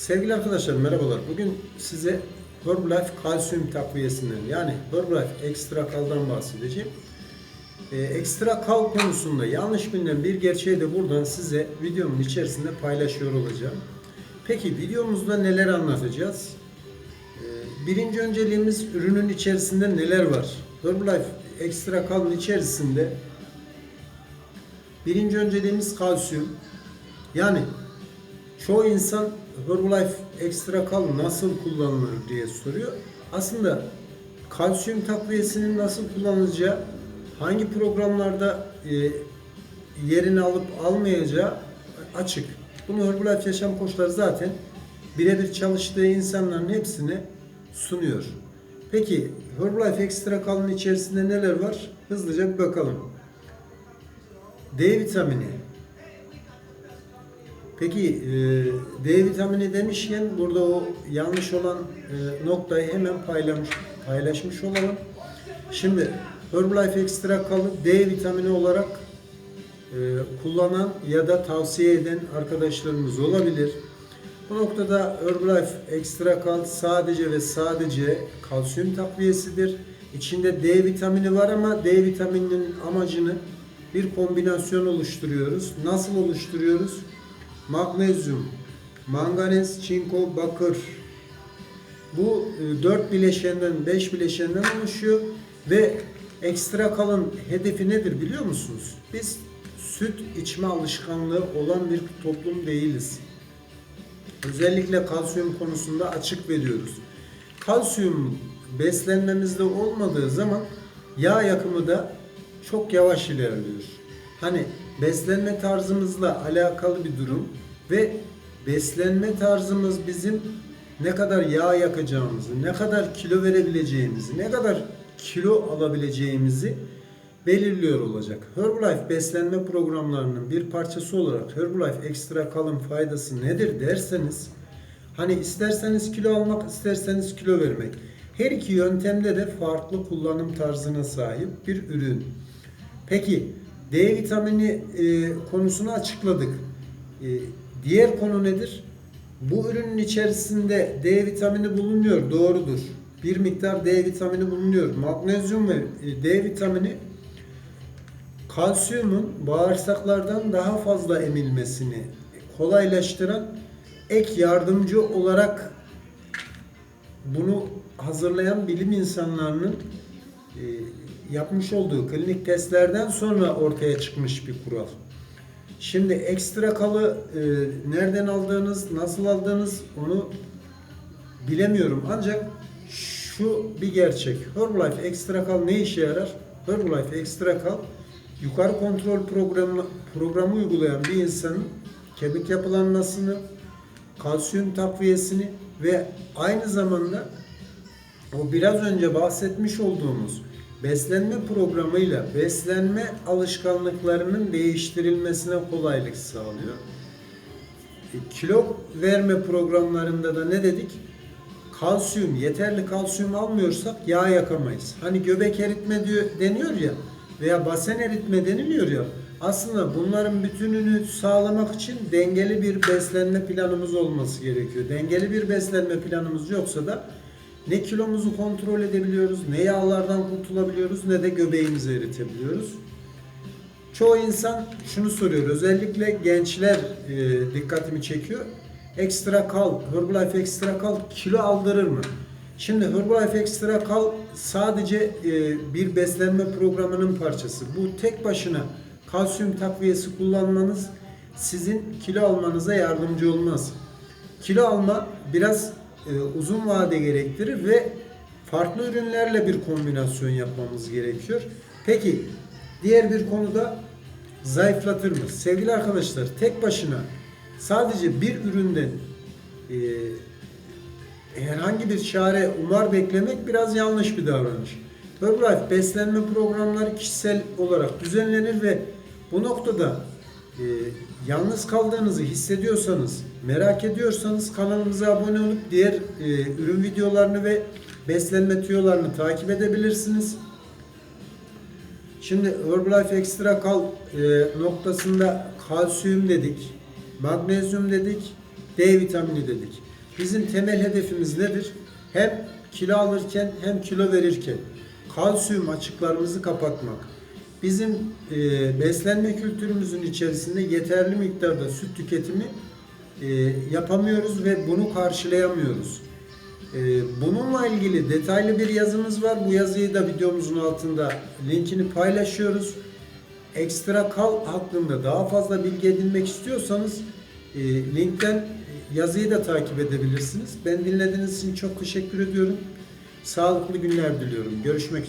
Sevgili arkadaşlar merhabalar. Bugün size Herbalife kalsiyum takviyesinden yani Herbalife Extra Kal'dan bahsedeceğim. Ee, Extra Kal konusunda yanlış bilinen bir gerçeği de buradan size videomun içerisinde paylaşıyor olacağım. Peki videomuzda neler anlatacağız? Ee, birinci önceliğimiz ürünün içerisinde neler var? Herbalife Extra Kal'ın içerisinde birinci önceliğimiz kalsiyum. Yani Çoğu insan Herbalife Extra Kal nasıl kullanılır diye soruyor. Aslında kalsiyum takviyesinin nasıl kullanılacağı, hangi programlarda e, yerini alıp almayacağı açık. Bunu Herbalife Yaşam Koçları zaten birebir çalıştığı insanların hepsine sunuyor. Peki Herbalife Extra Kal'ın içerisinde neler var? Hızlıca bir bakalım. D vitamini, Peki e, D vitamini demişken burada o yanlış olan e, noktayı hemen paylamış, paylaşmış olalım. Şimdi Herbalife Extra Kal'ı D vitamini olarak e, kullanan ya da tavsiye eden arkadaşlarımız olabilir. Bu noktada Herbalife Extra Kal sadece ve sadece kalsiyum takviyesidir. İçinde D vitamini var ama D vitamininin amacını bir kombinasyon oluşturuyoruz. Nasıl oluşturuyoruz? Magnezyum, manganez, çinko, bakır. Bu e, 4 bileşenden 5 bileşenden oluşuyor ve ekstra kalın hedefi nedir biliyor musunuz? Biz süt içme alışkanlığı olan bir toplum değiliz. Özellikle kalsiyum konusunda açık veriyoruz. Kalsiyum beslenmemizde olmadığı zaman yağ yakımı da çok yavaş ilerliyor. Hani beslenme tarzımızla alakalı bir durum ve beslenme tarzımız bizim ne kadar yağ yakacağımızı, ne kadar kilo verebileceğimizi, ne kadar kilo alabileceğimizi belirliyor olacak. Herbalife beslenme programlarının bir parçası olarak Herbalife ekstra kalın faydası nedir derseniz hani isterseniz kilo almak, isterseniz kilo vermek. Her iki yöntemde de farklı kullanım tarzına sahip bir ürün. Peki D vitamini e, konusunu açıkladık. E, diğer konu nedir? Bu ürünün içerisinde D vitamini bulunuyor, doğrudur. Bir miktar D vitamini bulunuyor. Magnezyum ve e, D vitamini kalsiyumun bağırsaklardan daha fazla emilmesini kolaylaştıran ek yardımcı olarak bunu hazırlayan bilim insanlarının e, yapmış olduğu klinik testlerden sonra ortaya çıkmış bir kural. Şimdi ekstra kalı e, nereden aldığınız, nasıl aldığınız onu bilemiyorum. Ancak şu bir gerçek. Herbalife Extra Kal ne işe yarar? Herbalife Extra Kal yukarı kontrol programı, programı uygulayan bir insanın kemik yapılanmasını, kalsiyum takviyesini ve aynı zamanda o biraz önce bahsetmiş olduğumuz beslenme programıyla beslenme alışkanlıklarının değiştirilmesine kolaylık sağlıyor. E, kilo verme programlarında da ne dedik? Kalsiyum, yeterli kalsiyum almıyorsak yağ yakamayız. Hani göbek eritme diyor, deniyor ya veya basen eritme deniliyor ya. Aslında bunların bütününü sağlamak için dengeli bir beslenme planımız olması gerekiyor. Dengeli bir beslenme planımız yoksa da ne kilomuzu kontrol edebiliyoruz, ne yağlardan kurtulabiliyoruz, ne de göbeğimizi eritebiliyoruz. Çoğu insan şunu soruyor, özellikle gençler e, dikkatimi çekiyor. Ekstra kal, Herbalife Extra kal kilo aldırır mı? Şimdi Herbalife Extra kal sadece e, bir beslenme programının parçası. Bu tek başına kalsiyum takviyesi kullanmanız sizin kilo almanıza yardımcı olmaz. Kilo alma biraz e, uzun vade gerektirir ve farklı ürünlerle bir kombinasyon yapmamız gerekiyor. Peki diğer bir konuda zayıflatır mı? Sevgili arkadaşlar tek başına sadece bir üründen e, herhangi bir çare umar beklemek biraz yanlış bir davranış. Herbalife beslenme programları kişisel olarak düzenlenir ve bu noktada e, yalnız kaldığınızı hissediyorsanız, merak ediyorsanız kanalımıza abone olup diğer e, ürün videolarını ve beslenme tüyolarını takip edebilirsiniz. Şimdi Herbalife Extra Kal e, noktasında kalsiyum dedik, magnezyum dedik, D vitamini dedik. Bizim temel hedefimiz nedir? Hem kilo alırken hem kilo verirken kalsiyum açıklarımızı kapatmak. Bizim e, beslenme kültürümüzün içerisinde yeterli miktarda süt tüketimi e, yapamıyoruz ve bunu karşılayamıyoruz. E, bununla ilgili detaylı bir yazımız var. Bu yazıyı da videomuzun altında linkini paylaşıyoruz. Ekstra kal hakkında daha fazla bilgi edinmek istiyorsanız e, linkten yazıyı da takip edebilirsiniz. Ben dinlediğiniz için çok teşekkür ediyorum. Sağlıklı günler diliyorum. Görüşmek üzere.